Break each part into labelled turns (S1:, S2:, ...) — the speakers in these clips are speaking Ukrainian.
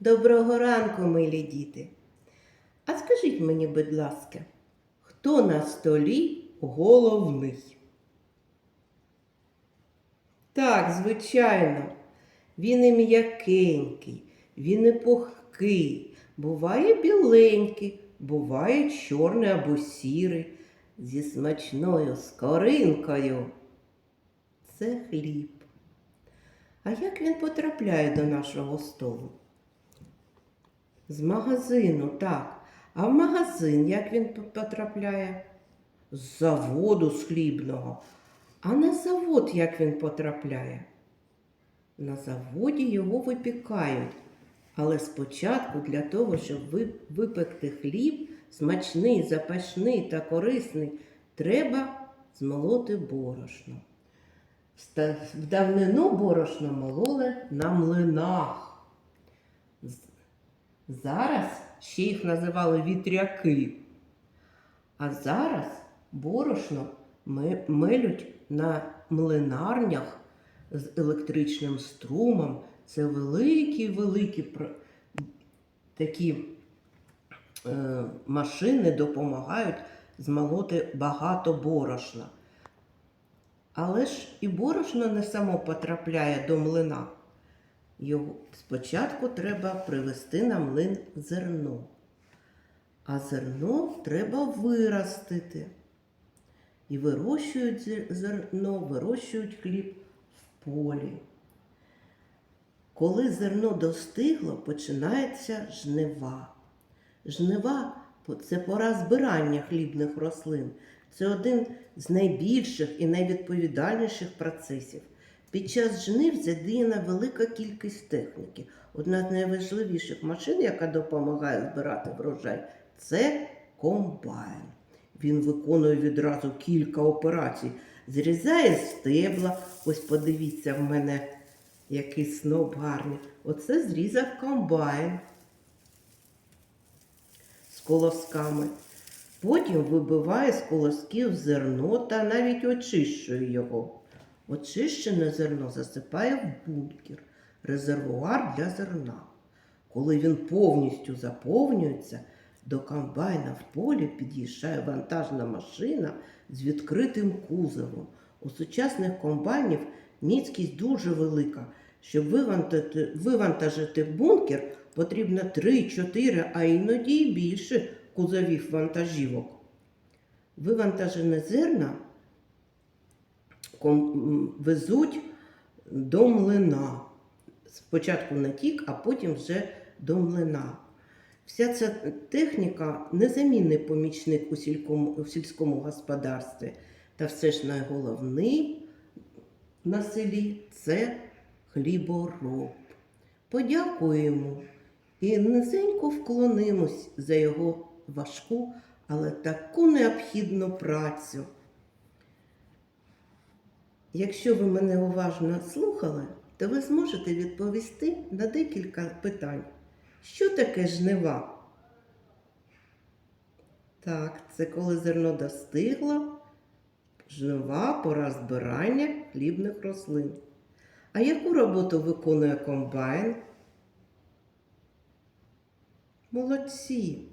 S1: Доброго ранку, милі діти. А скажіть мені, будь ласка, хто на столі головний? Так, звичайно, він і м'якенький, він і пухкий, буває біленький, буває чорний або сірий, зі смачною скоринкою. Це хліб. А як він потрапляє до нашого столу? З магазину, так. А в магазин як він потрапляє? З заводу з хлібного. А на завод як він потрапляє? На заводі його випікають. Але спочатку для того, щоб випекти хліб, смачний, запашний та корисний, треба змолоти борошно. В давнину борошно мололи на млинах. Зараз ще їх називали вітряки. А зараз борошно мелють на млинарнях з електричним струмом. Це великі-великі такі е, машини допомагають змолоти багато борошна. Але ж і борошно не само потрапляє до млина. Його спочатку треба привезти на млин зерно. А зерно треба виростити. І вирощують зерно, вирощують хліб в полі. Коли зерно достигло, починається жнива. Жнива це пора збирання хлібних рослин. Це один з найбільших і найвідповідальніших процесів. Під час жнив задіяна велика кількість техніки. Одна з найважливіших машин, яка допомагає збирати врожай, це комбайн. Він виконує відразу кілька операцій. Зрізає стебла. Ось подивіться в мене, який сноп гарний. Оце зрізав комбайн з колосками. Потім вибиває з колосків зерно та навіть очищує його. Очищене зерно засипає в бункер, резервуар для зерна. Коли він повністю заповнюється, до комбайна в полі під'їжджає вантажна машина з відкритим кузовом. У сучасних комбайнів міцкість дуже велика. Щоб вивантажити, вивантажити бункер, потрібно 3-4, а іноді і більше кузовів вантажівок. Вивантажене зерна везуть до млина. Спочатку на тік, а потім вже до млина. Вся ця техніка незамінний помічник у сількому, у сільському господарстві. Та все ж найголовний на селі це хлібороб. Подякуємо і низенько вклонимось за його важку, але таку необхідну працю. Якщо ви мене уважно слухали, то ви зможете відповісти на декілька питань. Що таке жнива? Так, це коли зерно достигло, жнива, пора збирання хлібних рослин. А яку роботу виконує комбайн? Молодці!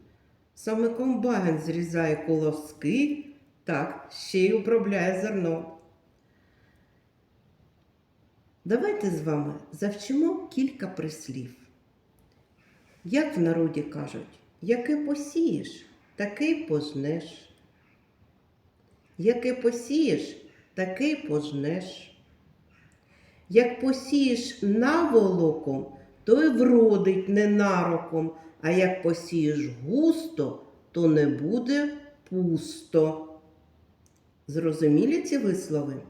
S1: Саме комбайн зрізає колоски, так, ще й управляє зерно. Давайте з вами завчимо кілька прислів. Як в народі кажуть, яке посієш, таке й пожнеш. Яке посієш, таке й пожнеш. Як посієш наволоком, то й вродить ненароком, а як посієш густо, то не буде пусто. Зрозумілі ці вислови?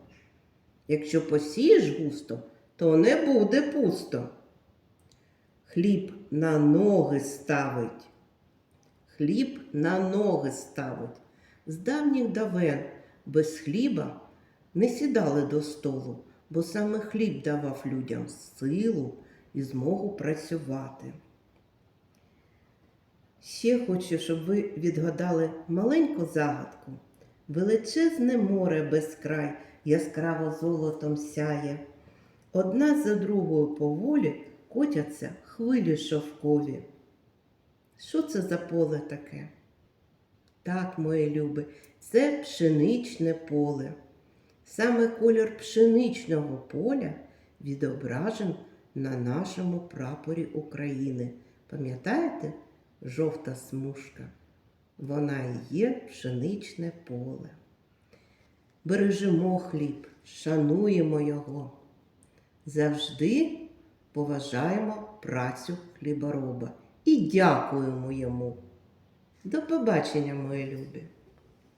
S1: Якщо посієш густо, то не буде пусто. Хліб на ноги ставить. Хліб на ноги ставить. З давніх давен без хліба не сідали до столу, бо саме хліб давав людям силу і змогу працювати. Ще хочу, щоб ви відгадали маленьку загадку. Величезне море без край яскраво золотом сяє. Одна за другою поволі котяться хвилі шовкові. Що це за поле таке? Так, мої люби, це пшеничне поле. Саме колір пшеничного поля відображен на нашому прапорі України. Пам'ятаєте, жовта смужка? Вона і є пшеничне поле. Бережемо хліб, шануємо його. Завжди поважаємо працю хлібороба і дякуємо йому. До побачення, мої любі!